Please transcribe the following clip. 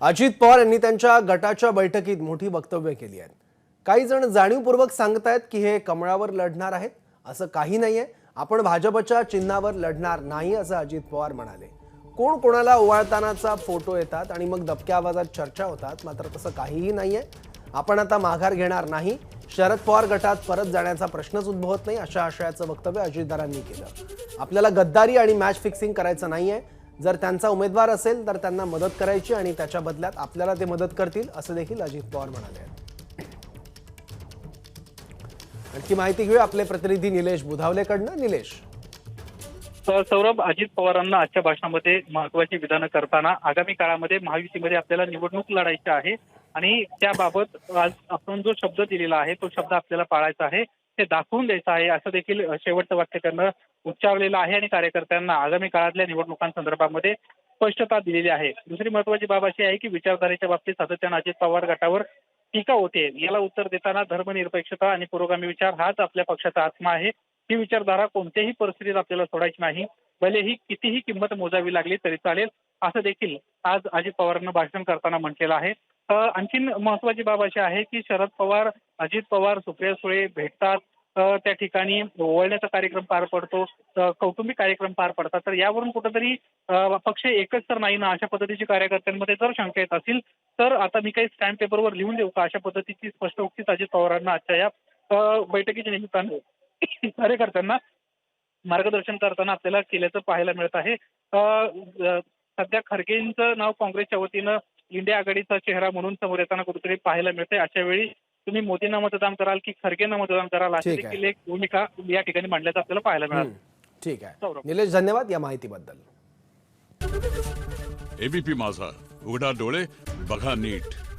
अजित पवार यांनी त्यांच्या गटाच्या बैठकीत मोठी वक्तव्य केली आहेत. काही जण जाणीवपूर्वक सांगतायत की हे कमळावर लढणार आहेत असं काही नाहीये. आपण भाजपच्या चिन्हावर लढणार नाही असं अजित पवार म्हणाले. कोण कोणाला ओवाळतानाचा फोटो येतात आणि मग दबक्या आवाजात चर्चा होतात मात्र तसं काहीही नाहीये. आपण आता माघार घेणार नाही. शरद पवार गटात परत जाण्याचा प्रश्नच उद्भवत नाही अशा आशयाचं वक्तव्य अजितदारांनी केलं. आपल्याला गद्दारी आणि मॅच फिक्सिंग करायचं नाहीये. जर त्यांचा उमेदवार असेल तर त्यांना मदत करायची आणि त्याच्या बदल्यात आपल्याला ते मदत करतील असं देखील अजित पवार म्हणाले. आणखी माहिती घेऊया आपले प्रतिनिधी निलेश बुधावलेकडनं. निलेश. सौरभ अजित पवारांना आजच्या भाषणामध्ये महत्वाची विधानं करताना आगामी काळामध्ये महायुतीमध्ये आपल्याला निवडणूक लढायची आहे आणि त्याबाबत आज आपण जो शब्द दिलेला आहे तो शब्द आपल्याला पाळायचा आहे. ते दाखवून द्यायचं आहे असं देखील शेवटचं वाक्य त्यांना उच्चारलेलं आहे आणि कार्यकर्त्यांना आगामी काळातल्या निवडणुकांसंदर्भामध्ये स्पष्टता दिलेली आहे. दुसरी महत्वाची बाब अशी आहे की विचारधारेच्या बाबतीत सातत्यानं अजित पवार गटावर टीका होते. याला उत्तर देताना धर्मनिरपेक्षता आणि पुरोगामी विचार हाच आपल्या पक्षाचा आत्मा आहे. ही विचारधारा कोणत्याही परिस्थितीत आपल्याला सोडायची नाही. भले ही कितीही किंमत मोजावी लागली तरी चालेल असं देखील आज अजित पवारांना भाषण करताना म्हटलेलं आहे. आणखीन महत्वाची बाब अशी आहे की शरद पवार अजित पवार सुप्रिया सुळे भेटतात. त्या ठिकाणी ओवाळण्याचा कार्यक्रम पार पडतो. कौटुंबिक कार्यक्रम पार पडतात. तर यावरून कुठेतरी पक्ष एकच तर नाही ना अशा पद्धतीची कार्यकर्त्यांमध्ये जर शंका येत असतील तर आता मी काही स्टॅम्प पेपरवर लिहून देऊ का? अशा पद्धतीची स्पष्ट उक्तीच अजित पवारांना आजच्या या बैठकीच्या निमित्तानं कार्यकर्त्यांना मार्गदर्शन करताना आपल्याला केल्याचं पाहायला मिळत आहे. सध्या खरगेंचं नाव काँग्रेसच्या वतीनं इंडिया आघाडीचा चेहरा म्हणून समोर येताना कुठेतरी पाहायला मिळते अशा वेळी तुम्ही मोदींना मतदान कराल की खरगेंना मतदान कराल अशी. देखील एक भूमिका या ठिकाणी मांडल्याचं आपल्याला पाहायला मिळालं. ठीक आहे. सौरभ. निलेश धन्यवाद या माहितीबद्दल. एबीपी माझा. उघडा डोळे बघा नीट.